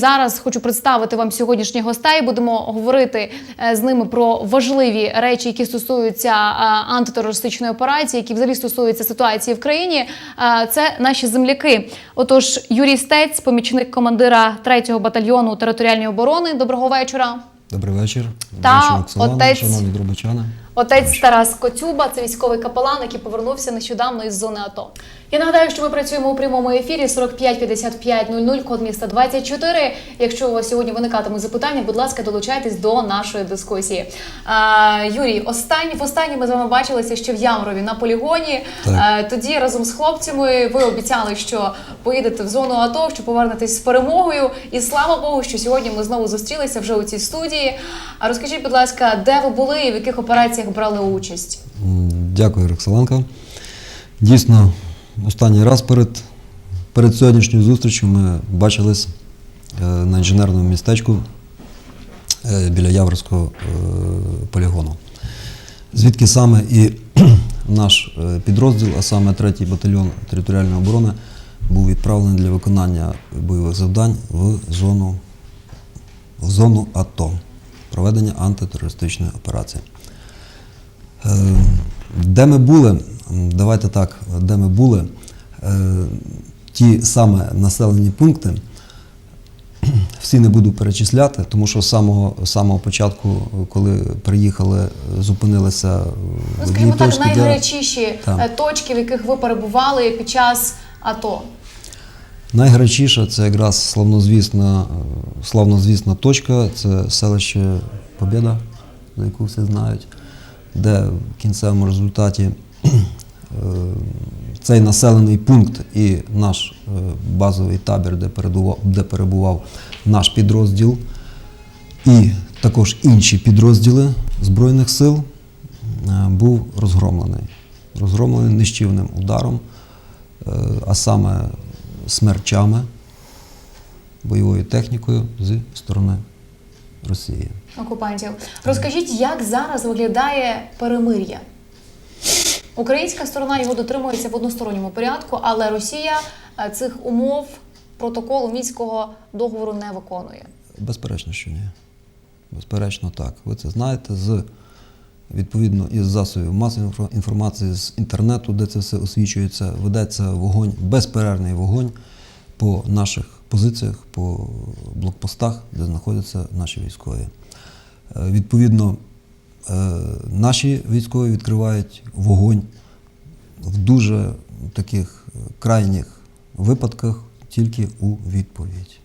Зараз хочу представити вам сьогоднішніх гостей. Будемо говорити е, з ними про важливі речі, які стосуються е, антитерористичної операції, які взагалі стосуються ситуації в країні. Е, Це наші земляки. Отож, Юрій Стець, помічник командира 3-го батальйону територіальної оборони. Доброго вечора. Добрий вечір. Та Добрий вечір, Оксана, отець- шановні дробичани. Отець Тарас Коцюба, це військовий капелан, який повернувся нещодавно із зони АТО. Я нагадаю, що ми працюємо у прямому ефірі 45 55 00, код міста 24. Якщо у вас сьогодні виникатимуть запитання, будь ласка, долучайтесь до нашої дискусії. А, Юрій, останні востаннє ми з вами бачилися ще в Ямрові на полігоні. А, тоді разом з хлопцями ви обіцяли, що поїдете в зону АТО, що повернетесь з перемогою. І слава Богу, що сьогодні ми знову зустрілися вже у цій студії. А розкажіть, будь ласка, де ви були і в яких операціях брали участь? Дякую, Роксоленко. Дійсно, останній раз перед, перед сьогоднішньою зустрічю ми бачились е, на інженерному містечку е, біля Яворського е, полігону. Звідки саме і наш підрозділ, а саме 3-й батальйон територіальної оборони, був відправлений для виконання бойових завдань в зону, в зону АТО, проведення антитерористичної операції. Де ми були, давайте так, де ми були, е, ті саме населені пункти, всі не буду перечисляти, тому що з самого, самого початку, коли приїхали, зупинилися в Ну, скажімо так, найгарячіші е, точки, в яких ви перебували під час АТО. Найгарячіша це якраз славнозвісна, е, славнозвісна точка, це селище Побєда, за яку всі знають, де в кінцевому результаті цей населений пункт і наш е, базовий табір, де передував- де перебував наш підрозділ, і також інші підрозділи Збройних сил е, був розгромлений. Розгромлений нищівним ударом, е, а саме смерчами, бойовою технікою зі сторони Росії. окупантів. Розкажіть, як зараз виглядає перемир'я? Українська сторона його дотримується в односторонньому порядку, але Росія е, цих умов протоколу мінського договору не виконує. Безперечно, що ні. Безперечно, так. Ви це знаєте з відповідно із засобів масової інформації з інтернету, де це все освічується, ведеться вогонь, безперервний вогонь по наших позиціях, по блокпостах, де знаходяться наші військові. Е, Відповідно, наші військові відкривають вогонь в дуже таких е, крайніх випадках тільки у відповідь.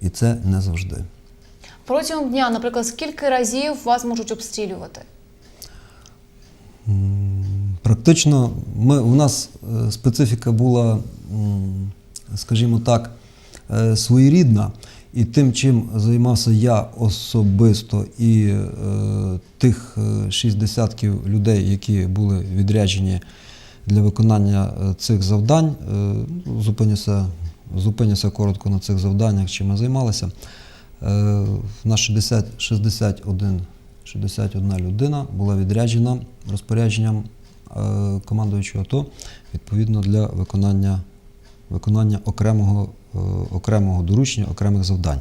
І це не завжди. Протягом дня, наприклад, скільки разів вас можуть обстрілювати? Практично ми, у нас е, специфіка була, скажімо так, е, своєрідна. І тим, чим займався я особисто, і е, тих е, шість десятків людей, які були відряджені для виконання е, цих завдань, е, зупинюся, зупинюся коротко на цих завданнях, чим ми займалися. Е, на 60, 61, 61 людина була відряджена розпорядженням е, командуючого АТО відповідно для виконання, виконання окремого, окремого доручення, окремих завдань.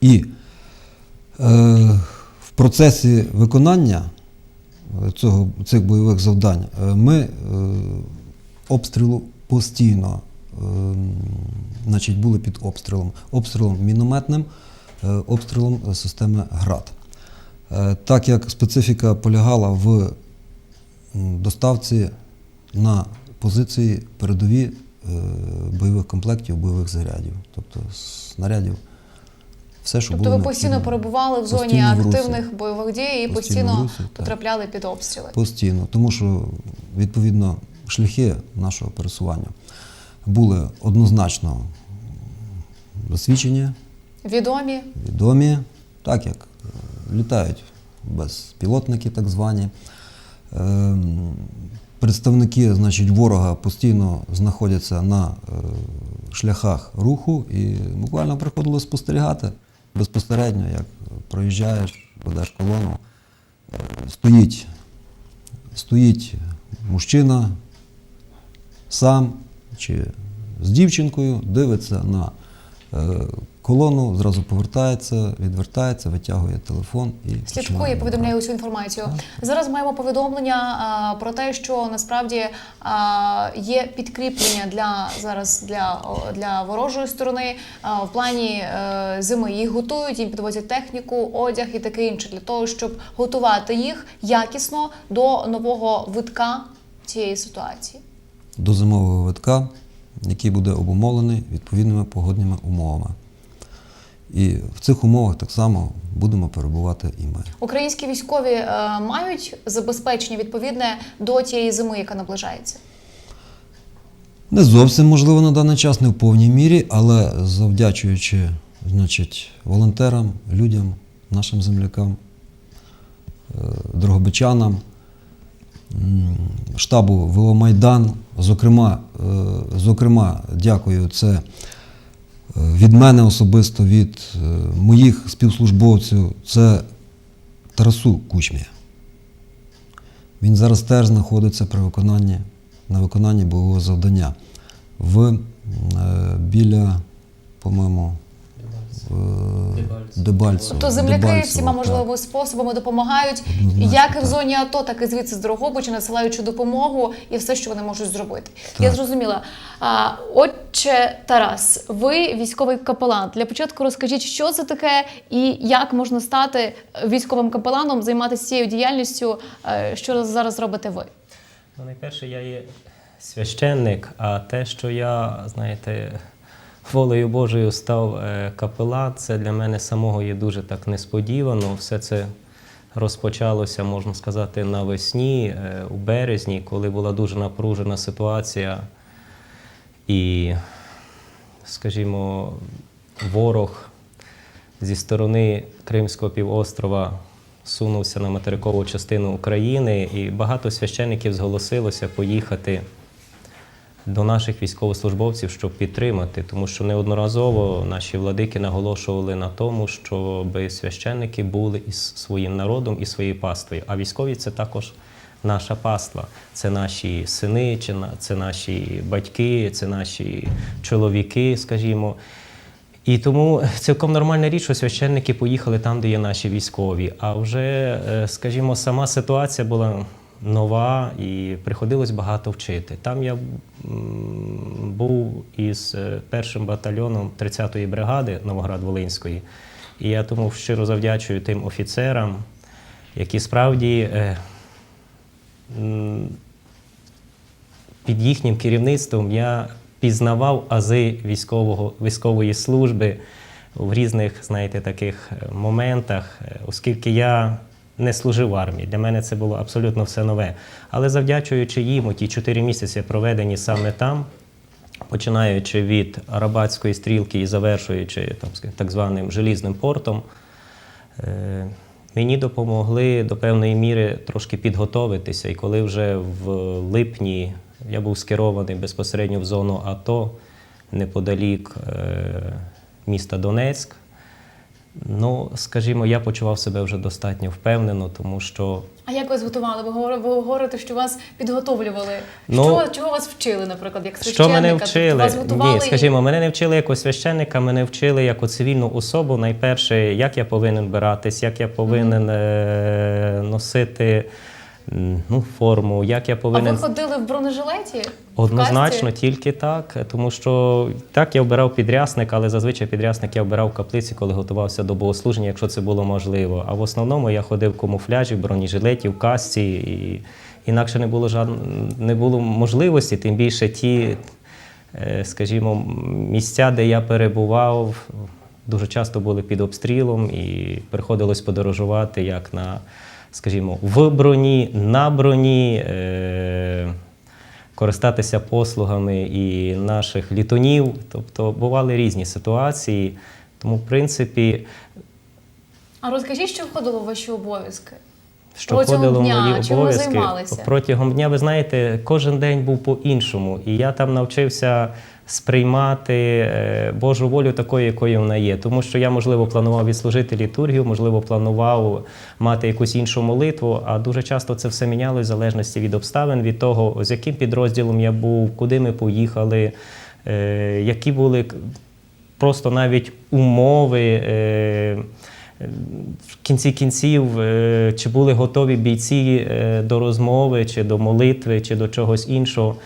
І е, в процесі виконання е, цього, цих бойових завдань е, ми е, обстрілу постійно е, значить, були під обстрілом. Обстрілом мінометним, е, обстрілом е, системи ГРАД. Е, Так як специфіка полягала в доставці на позиції передові е, бойових комплектів, бойових зарядів, тобто снарядів, все, що Тобто було ви постійно необхідно. перебували в зоні Постійно в активних бойових дій і Постійно постійно в так. потрапляли під обстріли. Постійно, тому що відповідно шляхи нашого пересування були однозначно досвідчені, Відомі відомі, так як е, літають безпілотники, так звані. Представники значить, ворога постійно знаходяться на е, шляхах руху і буквально приходило спостерігати. Безпосередньо, як проїжджаєш, ведеш колону, е, стоїть, стоїть мужчина сам чи з дівчинкою, дивиться на е, колону. зразу повертається, відвертається, витягує телефон і Слідкує, повідомляє усю інформацію. Зараз маємо повідомлення а, про те, що насправді а, є підкріплення для зараз для, для ворожої сторони а, в плані е, зими. Їх готують, їм підвозять техніку, одяг і таке інше для того, щоб готувати їх якісно до нового витка цієї ситуації. до зимового витка, який буде обумовлений відповідними погодними умовами. І в цих умовах так само будемо перебувати і ми. Українські військові е, мають забезпечення відповідне до тієї зими, яка наближається. Не зовсім можливо на даний час, не в повній мірі, але завдячуючи значить, волонтерам, людям, нашим землякам, е, дрогобичанам, штабу ВО Майдан, зокрема, е, зокрема, дякую, це від мене особисто, від е, моїх співслужбовців, це Тарасу Кучмі. Він зараз теж знаходиться при виконанні, на виконанні бойового завдання в, е, біля, по-моєму, Дебальцево. Тобто земляки Дебальцево, всіма так. можливими способами допомагають, Однозначно, як і в зоні АТО, так і звідси з Дрогобича, надсилаючи допомогу і все, що вони можуть зробити. Так. Я зрозуміла. А, отче Тарас, ви військовий капелан. Для початку розкажіть, що це таке і як можна стати військовим капеланом, займатися цією діяльністю, е, що зараз робите ви? Ну, найперше, я є священник, а те, що я, знаєте, волею Божою став е, капелан, це для мене самого є дуже так несподівано. Все це розпочалося, можна сказати, навесні, е, у березні, коли була дуже напружена ситуація. І, скажімо, ворог зі сторони Кримського півострова сунувся на материкову частину України, і багато священиків зголосилося поїхати до наших військовослужбовців, щоб підтримати, тому що неодноразово наші владики наголошували на тому, щоб священники були із своїм народом і своєю паствою. А військові це також наша паства. Це наші сини, це наші батьки, це наші чоловіки, скажімо. І тому цілком нормальна річ, що священники поїхали там, де є наші військові. А вже, е, скажімо, сама ситуація була нова і приходилось багато вчити. Там я був із е, першим батальйоном 30-ї бригади Новоград-Волинської. І я тому щиро завдячую тим офіцерам, які справді е, під їхнім керівництвом я пізнавав ази військового, військової служби в різних, знаєте, таких е, моментах, оскільки я не служив в армії. Для мене це було абсолютно все нове. Але завдячуючи їм, ті чотири місяці проведені саме там, починаючи від Арабатської стрілки і завершуючи там, так званим Желізним портом, Е, Мені допомогли до певної міри трошки підготовитися. І коли вже в липні я був скерований безпосередньо в зону АТО неподалік е, міста Донецьк, ну, скажімо, я почував себе вже достатньо впевнено, тому що А як вас готували? Ви говор- ви говорите, що вас підготовлювали. Ну, що, чого вас вчили, наприклад, як Що священника? мене Тобто вчили? Вас готували Ні, скажімо, мене не вчили як священника, мене вчили як цивільну особу. Найперше, як я повинен биратись, як я повинен е- носити м, ну, форму, як я А повинен. ви ходили в бронежилеті? Однозначно, касці? тільки так, тому що так я обирав підрясник, але зазвичай підрясник я обирав в каплиці, коли готувався до богослуження, якщо це було можливо. А в основному я ходив в камуфляжі, в бронежилеті, в касці, і інакше не було жад... не було можливості, тим більше ті, е, скажімо, місця, де я перебував, дуже часто були під обстрілом, і приходилось подорожувати як на, скажімо, в броні, на броні. Е... Користатися послугами і наших літунів, тобто бували різні ситуації. Тому, в принципі, А розкажіть, що входило в ваші обов'язки? Що Протягом входило в дня мої чим ви обов'язки займалися? протягом дня, ви знаєте, кожен день був по-іншому. І я там навчився сприймати е, Божу волю такою, якою вона є. Тому що я, можливо, планував відслужити літургію, можливо, планував мати якусь іншу молитву, а дуже часто це все мінялося в залежності від обставин, від того, з яким підрозділом я був, куди ми поїхали, е, які були просто навіть умови. В кінці кінців, е, чи були готові бійці е, до розмови, чи до молитви, чи до чогось іншого.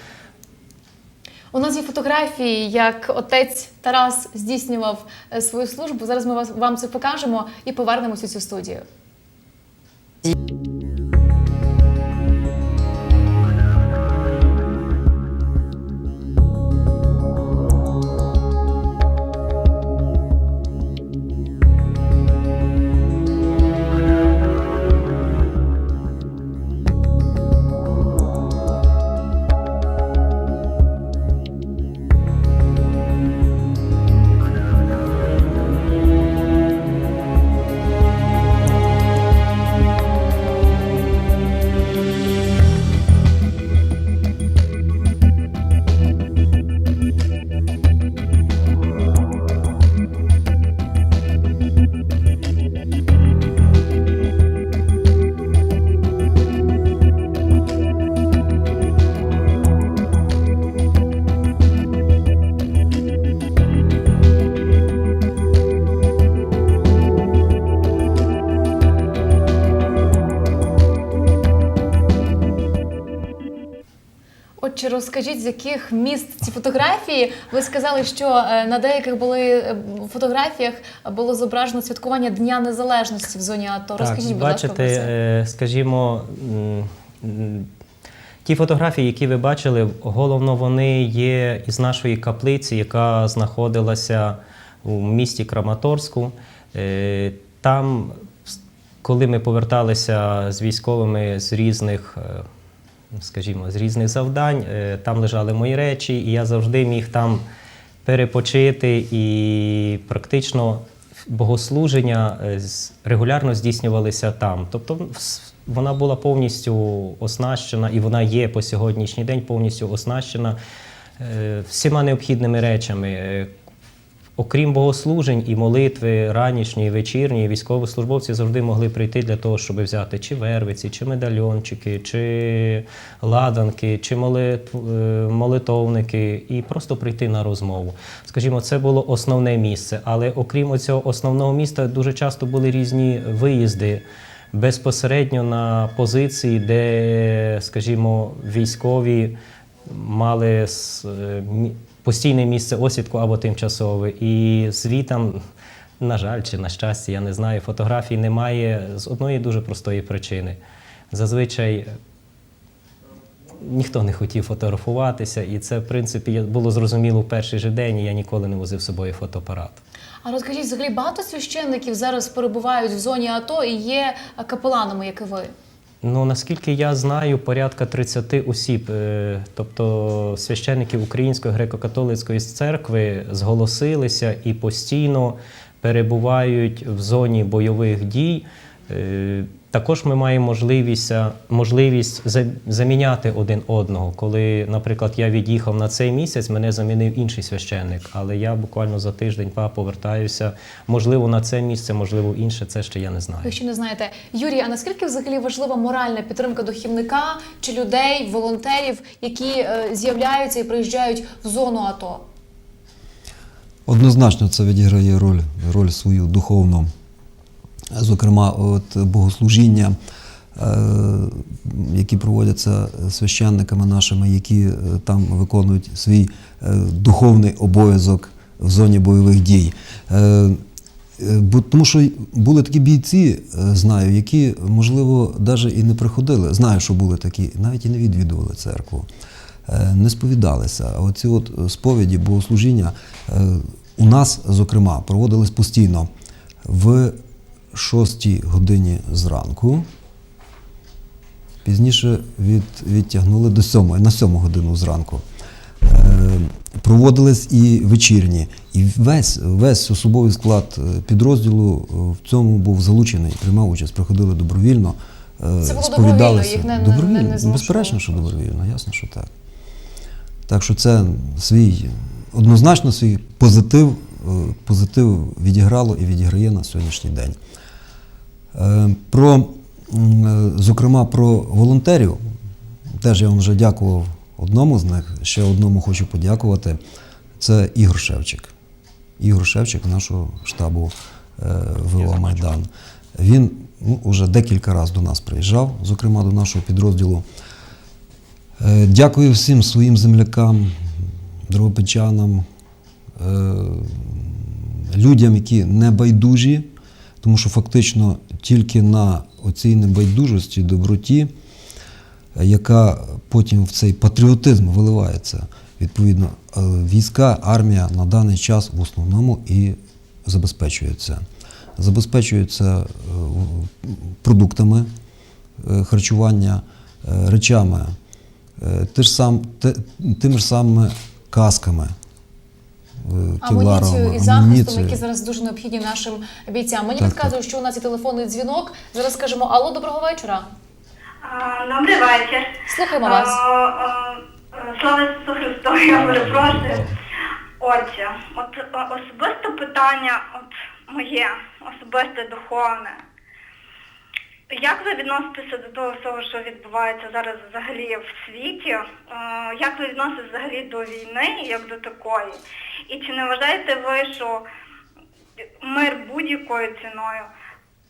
У нас є фотографії, як отець Тарас здійснював е, свою службу. Зараз ми вам це покажемо і повернемось у цю студію. Розкажіть, з яких міст ці фотографії? Ви сказали, що е, на деяких були е, фотографіях було зображено святкування Дня Незалежності в зоні АТО. Розкажіть, будь ласка, про це. е, скажімо, ті фотографії, які ви бачили, головно вони є із нашої каплиці, яка знаходилася у місті Краматорську. Там, коли ми поверталися з військовими з різних. Скажімо, з різних завдань, е, там лежали мої речі, і я завжди міг там перепочити і практично богослуження е, регулярно здійснювалися там. Тобто вона була повністю оснащена, і вона є по сьогоднішній день повністю оснащена е, всіма необхідними речами. Окрім богослужень і молитви ранішньої, вечірньої, військовослужбовці завжди могли прийти для того, щоб взяти чи вервиці, чи медальйончики, чи ладанки, чи е, молитовники, і просто прийти на розмову. Скажімо, це було основне місце. Але окрім цього основного міста, дуже часто були різні виїзди безпосередньо на позиції, де, скажімо, військові мали е, постійне місце осідку або тимчасове. І звітам, на жаль, чи на щастя, я не знаю, фотографій немає з одної дуже простої причини. Зазвичай ніхто не хотів фотографуватися, і це, в принципі, було зрозуміло в перший же день, і я ніколи не возив з собою фотоапарат. А розкажіть, взагалі багато священників зараз перебувають в зоні АТО і є е, капеланами, як і ви. Ну, наскільки я знаю, порядка 30 осіб, е, тобто священників Української греко-католицької церкви, зголосилися і постійно перебувають в зоні бойових дій. Е, Також ми маємо можливість, можливість за- заміняти один одного. Коли, наприклад, я від'їхав на цей місяць, мене замінив інший священник, але я буквально за тиждень-два повертаюся. Можливо, на це місце, можливо, інше, це ще я не знаю. Якщо не знаєте, Юрій, а наскільки взагалі важлива моральна підтримка духівника чи людей, волонтерів, які е, з'являються і приїжджають в зону АТО? Однозначно це відіграє роль, роль свою духовну. Зокрема, от богослужіння, е, які проводяться священниками нашими, які е, там виконують свій е, духовний обов'язок в зоні бойових дій. Бо- Тому що були такі бійці, знаю, які, можливо, навіть і не приходили. Знаю, що були такі, навіть і не відвідували церкву, не сповідалися. А оці от сповіді, богослужіння у нас, зокрема, проводились постійно в 6 годині зранку. Пізніше від, відтягнули до 7, на 7 годину зранку. Е, проводились і вечірні. І весь, весь особовий склад е, підрозділу е, в цьому був залучений, приймав участь, приходили добровільно. е, Це було сповідалися. добровільно, їх не- не- добровільно, не- не змушували. безперечно, що добровільно, ясно, що так. Так що це свій, однозначно свій позитив, е, позитив відіграло і відіграє на сьогоднішній день. Е, Про, е, зокрема, про волонтерів, теж я вам вже дякував одному з них, ще одному хочу подякувати. Це Ігор Шевчик. Ігор Шевчик нашого штабу е, ВО Майдан. Він ну, уже декілька разів до нас приїжджав, зокрема до нашого підрозділу. Дякую всім своїм землякам, дрогобичанам, е, людям, які не байдужі, тому що фактично тільки на оцій небайдужості, доброті, е, яка потім в цей патріотизм виливається. Відповідно, е, війська, армія на даний час в основному і забезпечується. Забезпечується е, продуктами харчування, речами, тими ж самими касками. Е, Амуніцію і захистом, які зараз дуже необхідні нашим бійцям. Мені Так, підказують, що у нас є телефонний дзвінок. Зараз скажемо алло, доброго вечора. Добрий вечір. Слухаємо вас. Слава Ісусу Христу, я перепрошую. Отже, от особисте питання, от моє, особисте духовне. Як ви відноситеся до того всього, що відбувається зараз взагалі в світі? Е, Як ви відноситеся взагалі до війни, як до такої? І чи не вважаєте ви, що мир будь-якою ціною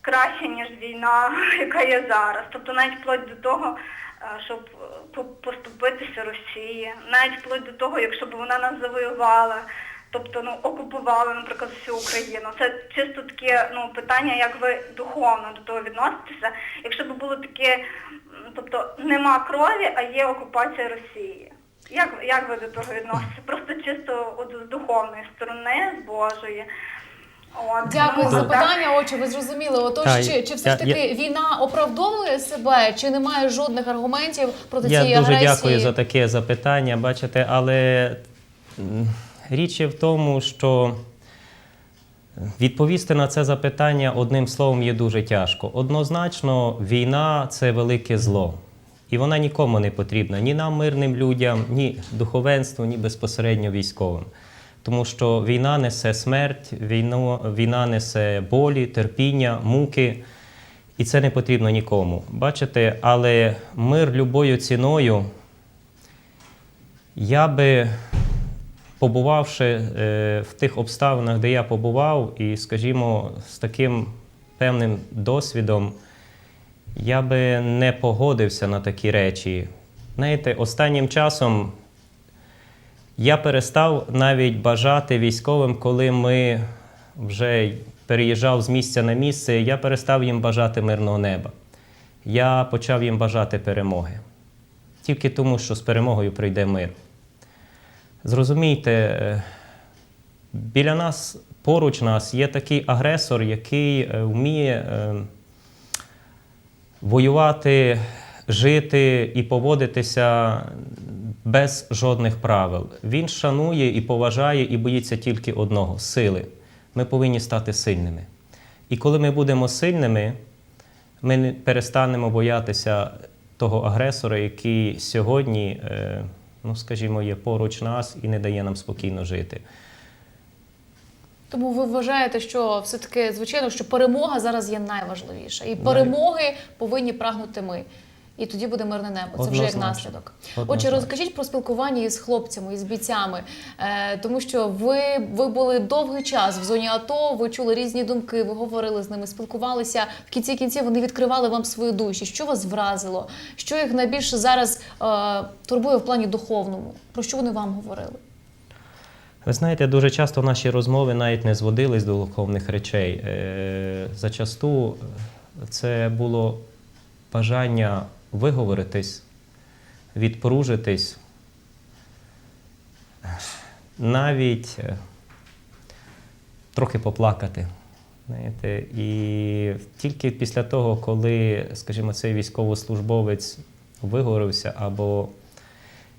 краще, ніж війна, яка є зараз? Тобто навіть вплоть до того, е, щоб е, поступитися Росії, навіть вплоть до того, якщо б вона нас завоювала, тобто ну, окупувала, наприклад, всю Україну. Це чисто таке ну, питання, як ви духовно до того відноситеся. Якщо б було таке, тобто нема крові, а є окупація Росії. Як, як ви до того відноситеся? Просто чисто от з духовної сторони, з Божої. От, Дякую ну, за так. питання. Отже, ви зрозуміли. Отож, чи, чи все ж я- таки війна оправдовує себе, чи немає жодних аргументів проти Я цієї дуже дякую за таке запитання. Бачите, але річ є в тому, що відповісти на це запитання одним словом є дуже тяжко. Однозначно, війна це велике зло. І вона нікому не потрібна, ні нам, мирним людям, ні духовенству, ні безпосередньо військовим. Тому що війна несе смерть, війно, війна несе болі, терпіння, муки. І це не потрібно нікому. Бачите, але мир любою ціною. Я би, побувавши е, в тих обставинах, де я побував, і, скажімо, з таким певним досвідом, я би не погодився на такі речі. Знаєте, останнім часом я перестав навіть бажати військовим, коли ми вже переїжджав з місця на місце, я перестав їм бажати мирного неба. Я почав їм бажати перемоги. Тільки тому, що з перемогою прийде мир. Зрозумійте, е, біля нас, поруч нас є такий агресор, який е, вміє е, воювати, жити і поводитися без жодних правил. Він шанує і поважає і боїться тільки одного сили. Ми повинні стати сильними. І коли ми будемо сильними, ми не перестанемо боятися того агресора, який сьогодні, ну скажімо, є поруч нас і не дає нам спокійно жити. Тому ви вважаєте, що все-таки, звичайно, що перемога зараз є найважливіша. І перемоги повинні прагнути ми. І тоді буде мирне небо. Це вже як наслідок. Отже, розкажіть про спілкування із хлопцями, із бійцями, е, тому що ви, ви були довгий час в зоні АТО, ви чули різні думки, ви говорили з ними, спілкувалися. В кінці кінців вони відкривали вам свої душі. Що вас вразило? Що їх найбільше зараз е, турбує в плані духовному? Про що вони вам говорили? Ви знаєте, дуже часто наші розмови навіть не зводились до духовних речей. Е, Зачасту це було бажання виговоритись, відпружитись, навіть е, трохи поплакати. Знаєте, і тільки після того, коли, скажімо, цей військовослужбовець виговорився або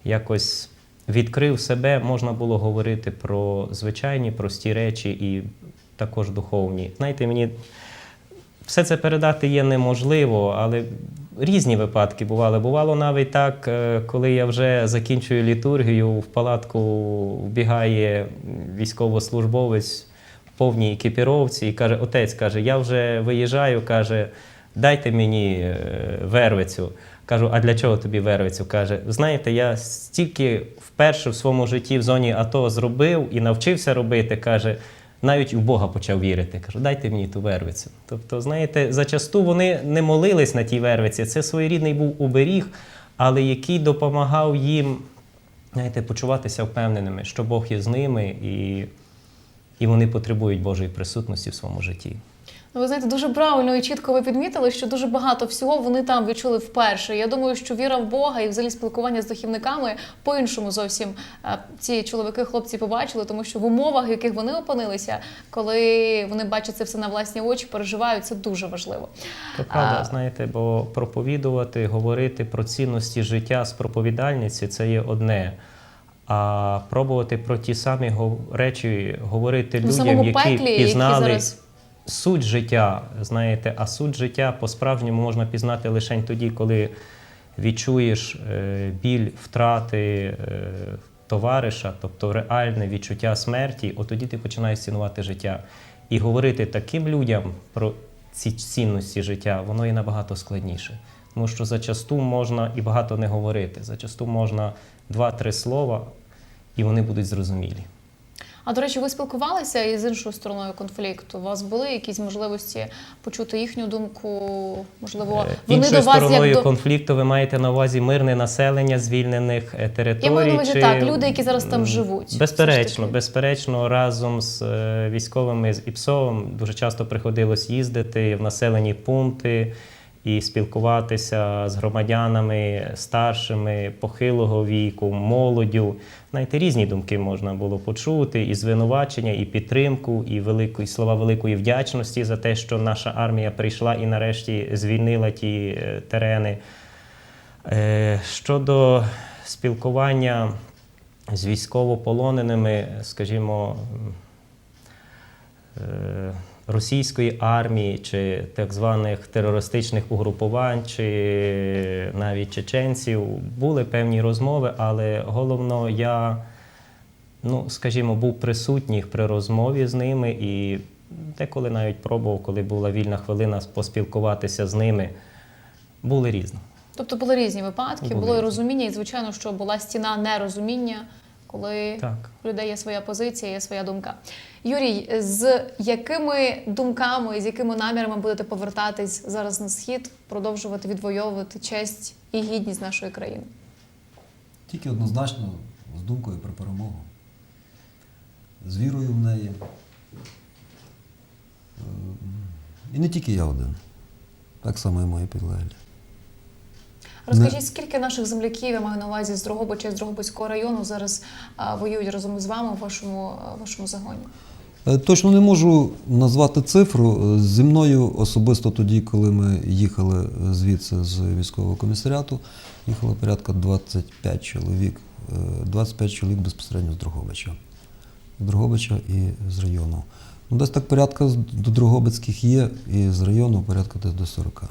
якось відкрив себе, можна було говорити про звичайні прості речі і також духовні. Знаєте, мені все це передати є неможливо, але різні випадки бували. Бувало навіть так, е, коли я вже закінчую літургію, в палатку вбігає військовослужбовець в повній екіпіровці і каже: Отець каже, я вже виїжджаю, каже, дайте мені е, вервицю. Кажу, а для чого тобі вервицю? Каже, знаєте, я стільки вперше в своєму житті в зоні АТО зробив і навчився робити. Каже, навіть у Бога почав вірити. Кажу, дайте мені ту вервицю. Тобто, знаєте, зачасту вони не молились на тій вервиці. Це своєрідний був оберіг, але який допомагав їм знаєте, почуватися впевненими, що Бог є з ними і, і вони потребують Божої присутності в своєму житті. Ну, ви знаєте, дуже правильно і чітко ви підмітили, що дуже багато всього вони там відчули вперше. Я думаю, що віра в Бога і взагалі спілкування з духівниками по-іншому зовсім е, ці чоловіки, хлопці побачили, тому що в умовах, в яких вони опинилися, коли вони бачать це все на власні очі, переживають, це дуже важливо. То правда, А- знаєте, бо проповідувати, говорити про цінності життя з проповідальниці це є одне. А пробувати про ті самі речі говорити людям, які пеклі, які пізнали зараз- суть життя, знаєте, а суть життя по-справжньому можна пізнати лише тоді, коли відчуєш е, біль втрати е, товариша, тобто реальне відчуття смерті, от тоді ти починаєш цінувати життя. І говорити таким людям про ці цінності життя, воно є набагато складніше. Тому що зачасту можна і багато не говорити. Зачасту можна два-три слова, і вони будуть зрозумілі. А до речі, ви спілкувалися із іншою стороною конфлікту? У вас були якісь можливості почути їхню думку? Можливо, Е, вони Іншою до вас стороною як до конфлікту ви маєте на увазі мирне населення звільнених територій. Я маю на увазі чи- так, люди, які зараз там живуть, Безперечно, безперечно, разом з е, військовими з ІПСО дуже часто приходилось їздити в населені пункти і спілкуватися з громадянами старшими, похилого віку, молоддю. Знаєте, різні думки можна було почути, і звинувачення, і підтримку, і велику, слова великої вдячності за те, що наша армія прийшла і нарешті звільнила ті е, терени. Е, Щодо спілкування з військовополоненими, скажімо, е, російської армії чи так званих терористичних угрупувань, чи навіть чеченців, були певні розмови, але головно я, ну, скажімо, був присутній при розмові з ними і деколи навіть пробував, коли була вільна хвилина, поспілкуватися з ними. Були різні. Тобто були різні випадки, Були було і розуміння, і звичайно, що була стіна нерозуміння, коли Так. у людей є своя позиція, є своя думка. Юрій, з якими думками, з якими намірами будете повертатись зараз на схід, продовжувати відвоювати честь і гідність нашої країни? Тільки однозначно з думкою про перемогу, з вірою в неї. Е, І не тільки я один, так само і мої підлеглі. Розкажіть, скільки наших земляків, я маю на увазі з Дрогобича, з Дрогобицького району, зараз воюють разом із вами в вашому, а, вашому загоні? Е, Точно не можу назвати цифру. Е, Зі мною особисто тоді, коли ми їхали е, звідси з військового комісаріату, їхало порядка 25 чоловік. Е, 25 чоловік безпосередньо з Дрогобича. З Дрогобича і з району. Ну, десь так порядка до Дрогобицьких є, і з району порядка десь до 40.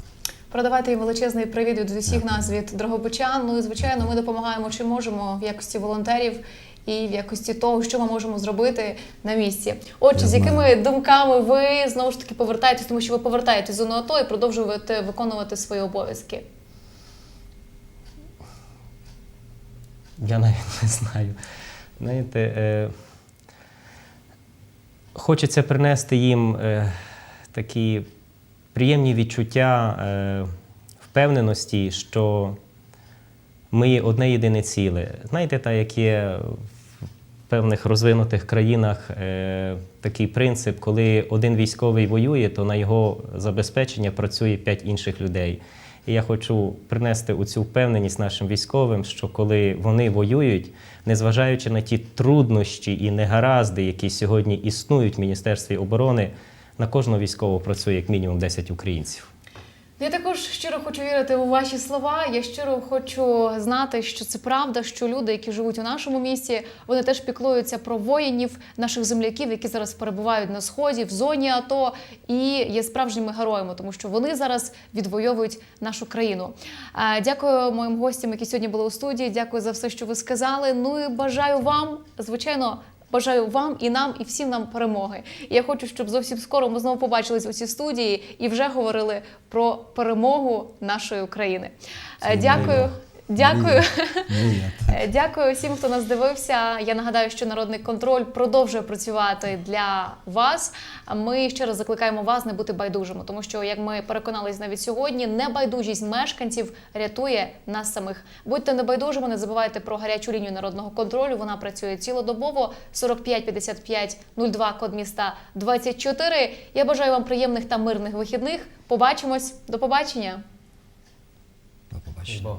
Передавайте їм величезний привіт від усіх нас, від Дрогобичан. Ну і звичайно, ми допомагаємо чим можемо в якості волонтерів і в якості того, що ми можемо зробити на місці. Отже, з якими думками ви знову ж таки повертаєтесь, тому що ви повертаєтесь з зону АТО і продовжуєте виконувати свої обов'язки. Я навіть не знаю. Знаєте, е, хочеться принести їм е, такі приємні відчуття е, впевненості, що ми одне єдине ціле. Знаєте, так як є в певних розвинутих країнах е, такий принцип, коли один військовий воює, то на його забезпечення працює п'ять інших людей. І я хочу принести оцю впевненість нашим військовим, що коли вони воюють, незважаючи на ті труднощі і негаразди, які сьогодні існують в Міністерстві оборони, на кожного військового працює як мінімум 10 українців. Я також щиро хочу вірити у ваші слова. Я щиро хочу знати, що це правда, що люди, які живуть у нашому місті, вони теж піклуються про воїнів, наших земляків, які зараз перебувають на сході, в зоні АТО і є справжніми героями, тому що вони зараз відвоюють нашу країну. Дякую моїм гостям, які сьогодні були у студії. Дякую за все, що ви сказали. Ну і бажаю вам, звичайно. Бажаю вам і нам, і всім нам перемоги. І я хочу, щоб зовсім скоро ми знову побачились у цій студії і вже говорили про перемогу нашої України. Е, Дякую. Дякую. Е, Дякую всім, хто нас дивився. Я нагадаю, що народний контроль продовжує працювати для вас. Ми ще раз закликаємо вас не бути байдужими, тому що, як ми переконались навіть сьогодні, небайдужість мешканців рятує нас самих. Будьте небайдужими, не забувайте про гарячу лінію народного контролю. Вона працює цілодобово 45 55 02, код міста 24. Я бажаю вам приємних та мирних вихідних. Побачимось. До побачення. До побачення.